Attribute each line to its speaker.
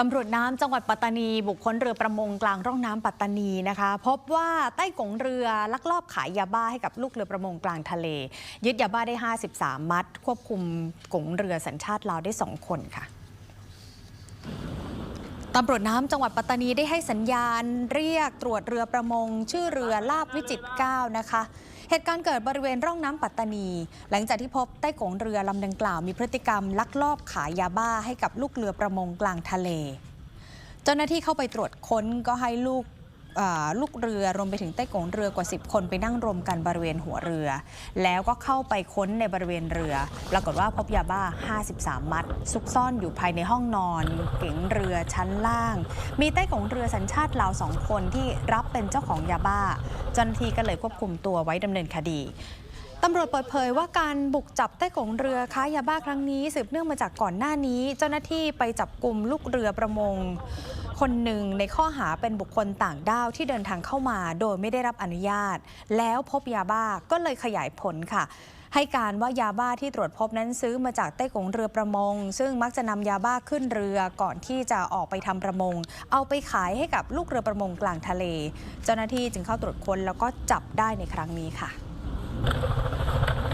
Speaker 1: ตำรวจน้ำจังหวัดปัตตานี บุกค้นเรือประมงกลางร่องน้ำปัตตานีนะคะ พบว่าใต้กงเรือลักลอบขายยาบ้าให้กับลูกเรือประมงกลางทะเล ยึดยาบ้าได้ 53 มัด ควบคุมกงเรือสัญชาติลาวได้ 2 คนค่ะตำรวจน้ำจังหวัดปัตตานีได้ให้สัญญาณ เรียกตรวจเรือประมง ชื่อเรือลาบวิจิตร9นะคะ เหตุการณ์เกิดบริเวณร่องน้ำปัตตานี หลังจากที่พบใต้กงเรือลำดังกล่าวมีพฤติกรรมลักลอบขายยาบ้าให้กับลูกเรือประมงกลางทะเล เจ้าหน้าที่เข้าไปตรวจค้นก็ให้ลูกเอ่อลูกเรือรวมไปถึงใต้กงเรือกว่า 10 คนไปนั่งรวมกันบริเวณหัวเรือ แล้วก็เข้าไปค้นในบริเวณเรือ ปรากฏว่าพบยาบ้า 53 มัด ซุกซ่อนอยู่ภายในห้องนอน เก๋งเรือชั้นล่าง มีใต้กงเรือสัญชาติลาวสองคนที่รับเป็นเจ้าของยาบ้า เจ้าหน้าที่ก็เลยควบคุมตัวไว้ดำเนินคดีตำรวจเปิดเผยว่าการบุกจับใต้กงเรือค้ายาบ้าครั้งนี้ สืบเนื่องมาจากก่อนหน้านี้ เจ้าหน้าที่ไปจับกลุ่มลูกเรือประมง คนหนึ่งในข้อหาเป็นบุคคลต่างด้าวที่เดินทางเข้ามา โดยไม่ได้รับอนุญาต แล้วพบยาบ้าก็เลยขยายผลค่ะ ให้การว่ายาบ้าที่ตรวจพบนั้นซื้อมาจากใต้กงเรือประมง ซึ่งมักจะนำยาบ้าขึ้นเรือก่อนที่จะออกไปทำประมง เอาไปขายให้กับลูกเรือประมงกลางทะเล เจ้าหน้าที่จึงเข้าตรวจค้นแล้วก็จับได้ในครั้งนี้ค่ะ